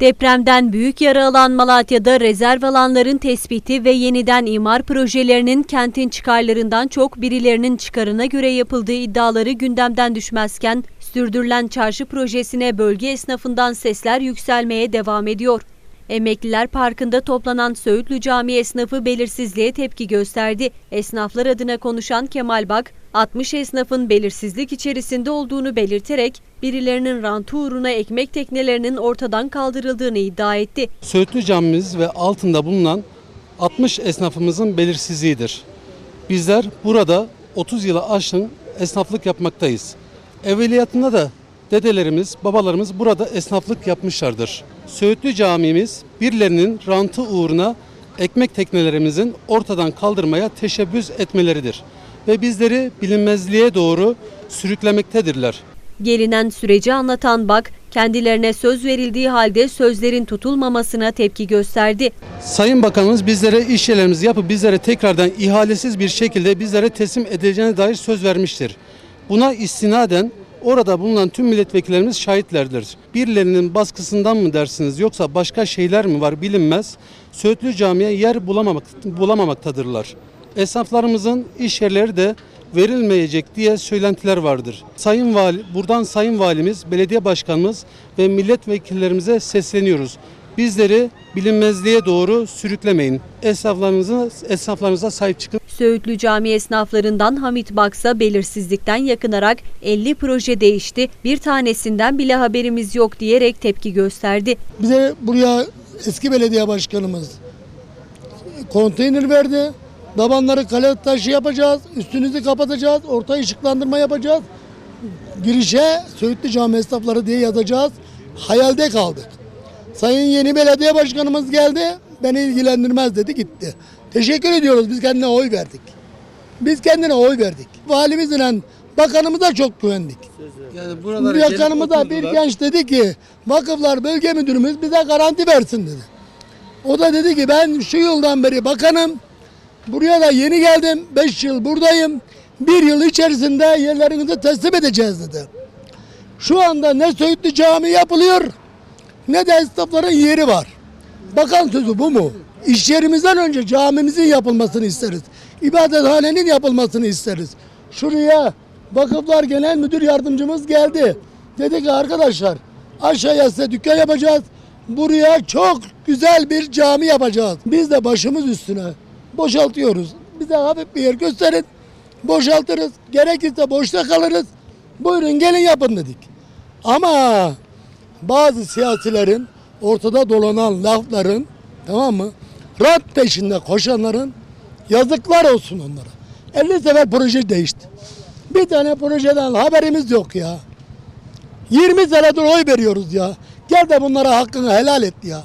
Depremden büyük yara alan Malatya'da rezerv alanların tespiti ve yeniden imar projelerinin kentin çıkarlarından çok birilerinin çıkarına göre yapıldığı iddiaları gündemden düşmezken sürdürülen çarşı projesine bölge esnafından sesler yükselmeye devam ediyor. Emekliler Parkı'nda toplanan Söğütlü Camii esnafı belirsizliğe tepki gösterdi. Esnaflar adına konuşan Kemal Bak, 60 esnafın belirsizlik içerisinde olduğunu belirterek birilerinin rantı uğruna ekmek teknelerinin ortadan kaldırıldığını iddia etti. Söğütlü camimiz ve altında bulunan 60 esnafımızın belirsizliğidir. Bizler burada 30 yılı aşkın esnaflık yapmaktayız. Evveliyatında da dedelerimiz, babalarımız burada esnaflık yapmışlardır. Söğütlü camimiz birilerinin rantı uğruna ekmek teknelerimizin ortadan kaldırmaya teşebbüs etmeleridir. Ve bizleri bilinmezliğe doğru sürüklemektedirler. Gelinen süreci anlatan Bak, kendilerine söz verildiği halde sözlerin tutulmamasına tepki gösterdi. Sayın Bakanımız bizlere iş yerlerimizi yapıp bizlere tekrardan ihalesiz bir şekilde bizlere teslim edileceğine dair söz vermiştir. Buna istinaden orada bulunan tüm milletvekillerimiz şahitlerdir. Birilerinin baskısından mı dersiniz yoksa başka şeyler mi var bilinmez. Söğütlü Camii'ye yer bulamamak, bulamamaktadırlar. Esnaflarımızın iş yerleri de verilmeyecek diye söylentiler vardır. Sayın Vali, buradan Sayın Valimiz, Belediye Başkanımız ve milletvekillerimize sesleniyoruz. Bizleri bilinmezliğe doğru sürüklemeyin. Esnaflarınıza, esnaflarınıza sahip çıkın. Söğütlü Cami esnaflarından Hamit Baksa belirsizlikten yakınarak 50 proje değişti, bir tanesinden bile haberimiz yok diyerek tepki gösterdi. Bize buraya eski belediye başkanımız konteyner verdi. Tabanları kale taşı yapacağız. Üstünüzü kapatacağız. Orta ışıklandırma yapacağız. Girişe Söğütlü Cami esnafları diye yazacağız. Hayalde kaldık. Sayın yeni belediye başkanımız geldi. Beni ilgilendirmez dedi gitti. Teşekkür ediyoruz. Biz kendine oy verdik. Biz kendine oy verdik. Valimizle bakanımıza çok güvendik. Yani yakanımıza bir genç dedi ki vakıflar bölge müdürümüz bize garanti versin dedi. O da dedi ki ben şu yıldan beri bakanım. Buraya da yeni geldim. 5 yıl buradayım. Bir yıl içerisinde yerlerinizi teslim edeceğiz dedi. Şu anda ne Söğütlü Cami yapılıyor ne de esnafların yeri var. Bakan sözü bu mu? İş yerimizden önce camimizin yapılmasını isteriz. İbadethanenin yapılmasını isteriz. Şuraya Vakıflar Genel Müdür Yardımcımız geldi. Dedi ki arkadaşlar aşağıya size dükkan yapacağız. Buraya çok güzel bir cami yapacağız. Biz de başımız üstüne boşaltıyoruz. Bize hafif bir yer gösterin. Boşaltırız. Gerekirse boşta kalırız. Buyurun gelin yapın dedik. Ama bazı siyasilerin ortada dolanan lafların tamam mı? Rant peşinde koşanların yazıklar olsun onlara. 50 sefer proje değişti. Bir tane projeden haberimiz yok ya. 20 senedir oy veriyoruz ya. Gel de bunlara hakkını helal et ya.